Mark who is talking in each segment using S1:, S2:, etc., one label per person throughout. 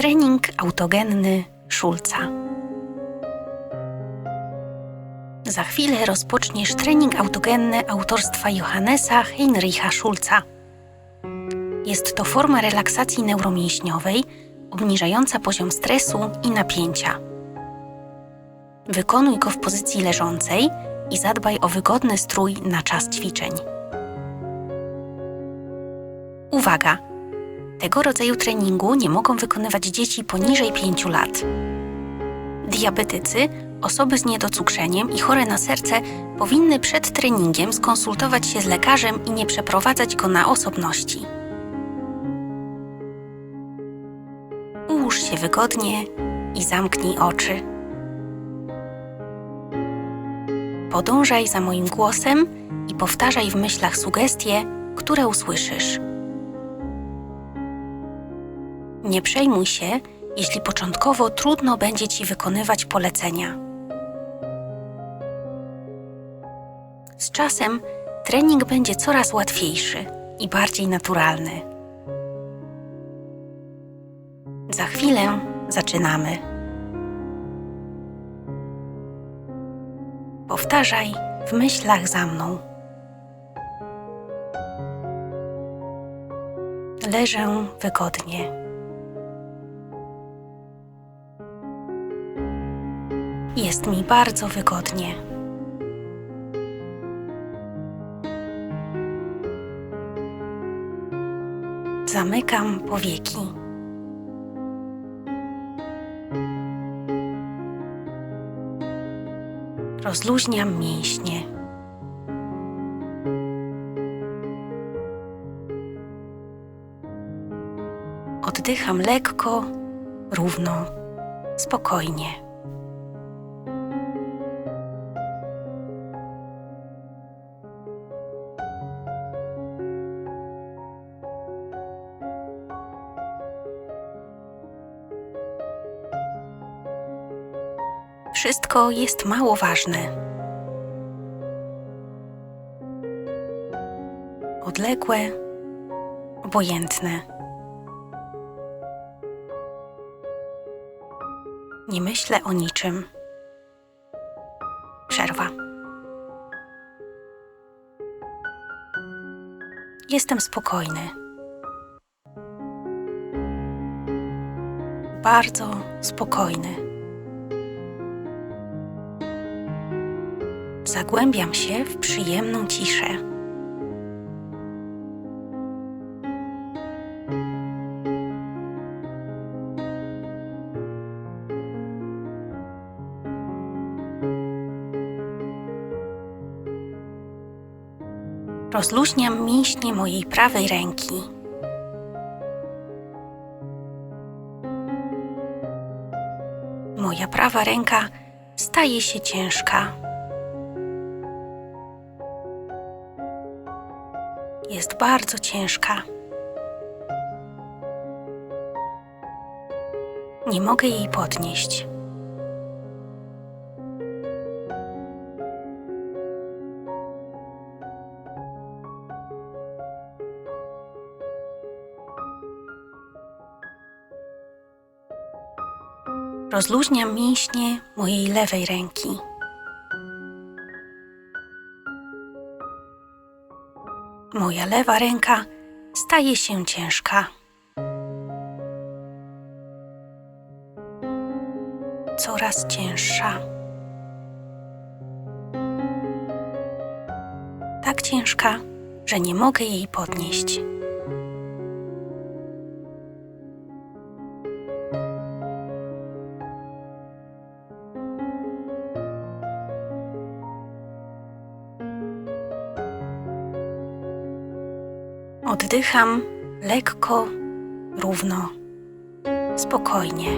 S1: Trening autogenny Schulza. Za chwilę rozpoczniesz trening autogenny autorstwa Johannesa Heinricha Schulza. Jest to forma relaksacji neuromięśniowej obniżająca poziom stresu i napięcia. Wykonuj go w pozycji leżącej i zadbaj o wygodny strój na czas ćwiczeń. Uwaga! Tego rodzaju treningu nie mogą wykonywać dzieci poniżej 5 lat. Diabetycy, osoby z niedocukrzeniem i chore na serce powinny przed treningiem skonsultować się z lekarzem i nie przeprowadzać go na osobności. Ułóż się wygodnie i zamknij oczy. Podążaj za moim głosem i powtarzaj w myślach sugestie, które usłyszysz. Nie przejmuj się, jeśli początkowo trudno będzie ci wykonywać polecenia. Z czasem trening będzie coraz łatwiejszy i bardziej naturalny. Za chwilę zaczynamy. Powtarzaj w myślach za mną. Leżę wygodnie. Jest mi bardzo wygodnie. Zamykam powieki. Rozluźniam mięśnie. Oddycham lekko, równo, spokojnie. Jest mało ważne. Odległe, obojętne. Nie myślę o niczym. Przerwa. Jestem spokojny. Bardzo spokojny. Zagłębiam się w przyjemną ciszę. Rozluźniam mięśnie mojej prawej ręki. Moja prawa ręka staje się ciężka. Bardzo ciężka. Nie mogę jej podnieść. Rozluźniam mięśnie mojej lewej ręki. Moja lewa ręka staje się ciężka. Coraz cięższa. Tak ciężka, że nie mogę jej podnieść. Oddycham lekko, równo, spokojnie.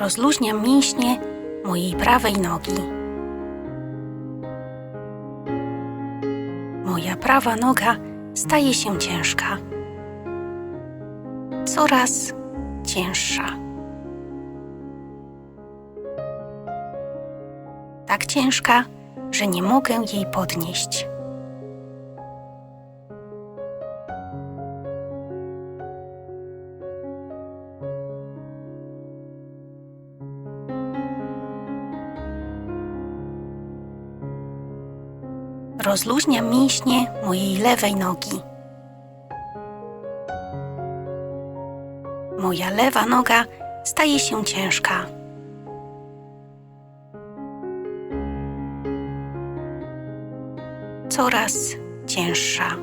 S1: Rozluźniam mięśnie mojej prawej nogi. Moja prawa noga staje się ciężka coraz cięższa. tak ciężka, że nie mogę jej podnieść. Rozluźniam mięśnie mojej lewej nogi. Moja lewa noga staje się ciężka. Coraz cięższa.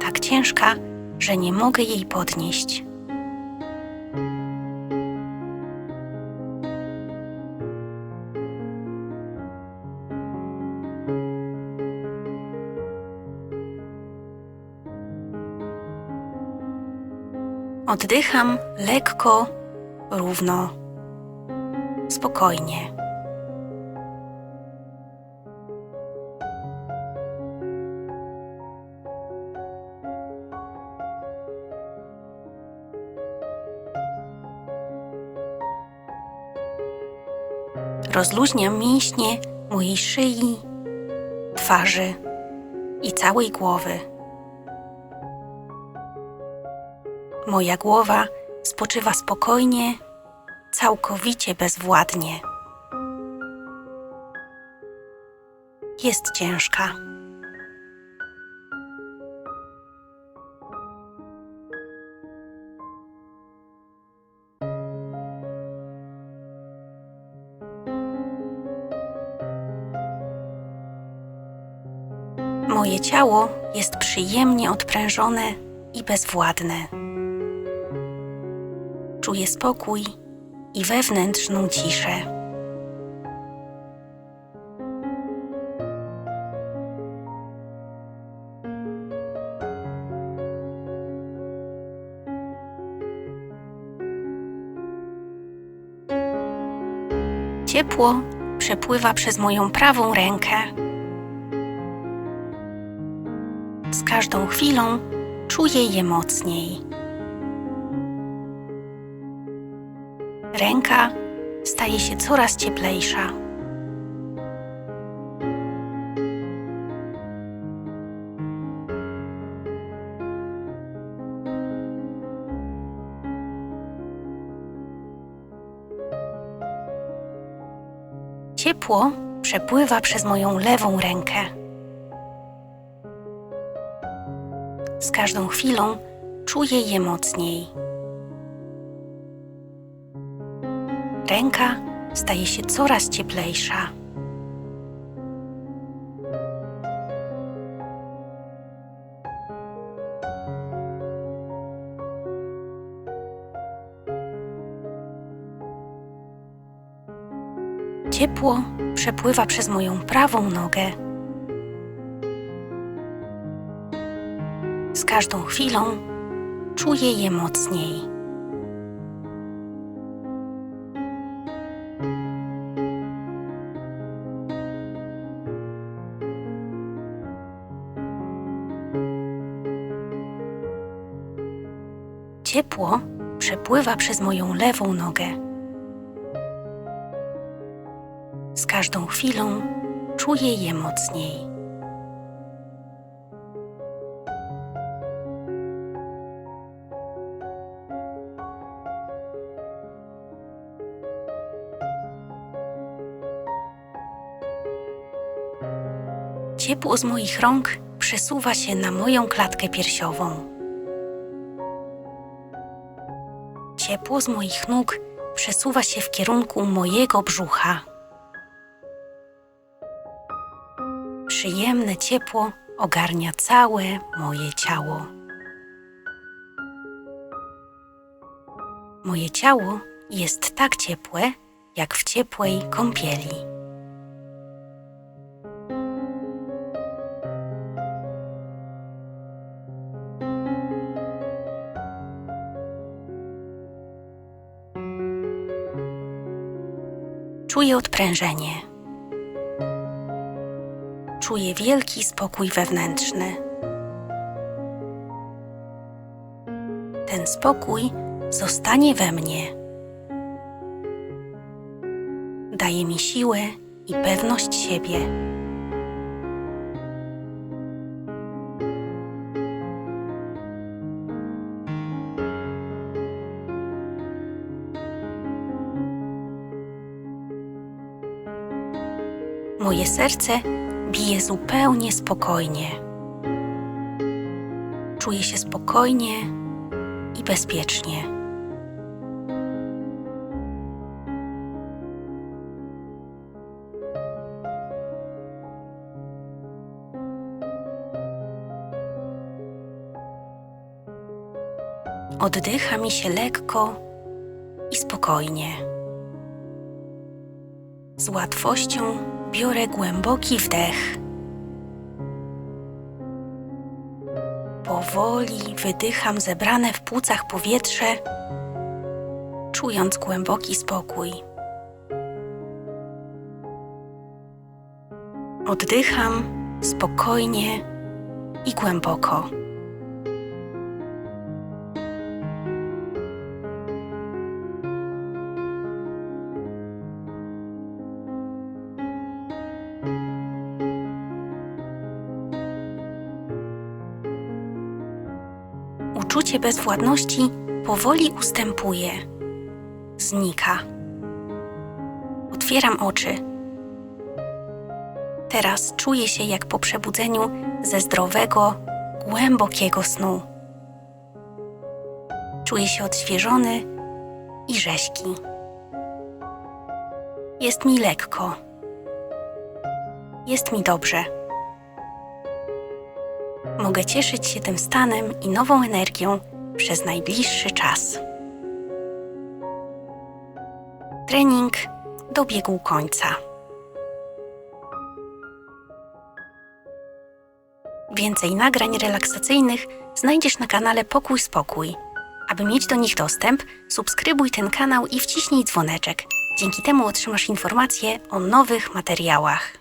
S1: Tak ciężka, że nie mogę jej podnieść. Oddycham lekko, równo, spokojnie. Rozluźniam mięśnie mojej szyi, twarzy i całej głowy. Moja głowa spoczywa spokojnie, całkowicie bezwładnie. Jest ciężka. Moje ciało jest przyjemnie odprężone i bezwładne. Czuję spokój i wewnętrzną ciszę. Ciepło przepływa przez moją prawą rękę. Z każdą chwilą czuję je mocniej. Ręka staje się coraz cieplejsza. Ciepło przepływa przez moją lewą rękę. Z każdą chwilą czuję je mocniej. Ręka staje się coraz cieplejsza. Ciepło przepływa przez moją prawą nogę. Z każdą chwilą czuję je mocniej. Ciepło przepływa przez moją lewą nogę. Z każdą chwilą czuję je mocniej. Ciepło z moich rąk przesuwa się na moją klatkę piersiową. Ciepło z moich nóg przesuwa się w kierunku mojego brzucha. Przyjemne ciepło ogarnia całe moje ciało. Moje ciało jest tak ciepłe, jak w ciepłej kąpieli. Czuję odprężenie. Czuję wielki spokój wewnętrzny. Ten spokój zostanie we mnie. Daje mi siłę i pewność siebie. Moje serce bije zupełnie spokojnie. Czuję się spokojnie i bezpiecznie. Oddycha mi się lekko i spokojnie. Z łatwością biorę głęboki wdech. Powoli wydycham zebrane w płucach powietrze, czując głęboki spokój. Oddycham spokojnie i głęboko. Uczucie bezwładności powoli ustępuje, znika. Otwieram oczy. Teraz czuję się jak po przebudzeniu ze zdrowego, głębokiego snu. Czuję się odświeżony i rześki. Jest mi lekko. Jest mi dobrze. Mogę cieszyć się tym stanem i nową energią przez najbliższy czas. Trening dobiegł końca. Więcej nagrań relaksacyjnych znajdziesz na kanale Pokój Spokój. Aby mieć do nich dostęp, subskrybuj ten kanał i wciśnij dzwoneczek. Dzięki temu otrzymasz informacje o nowych materiałach.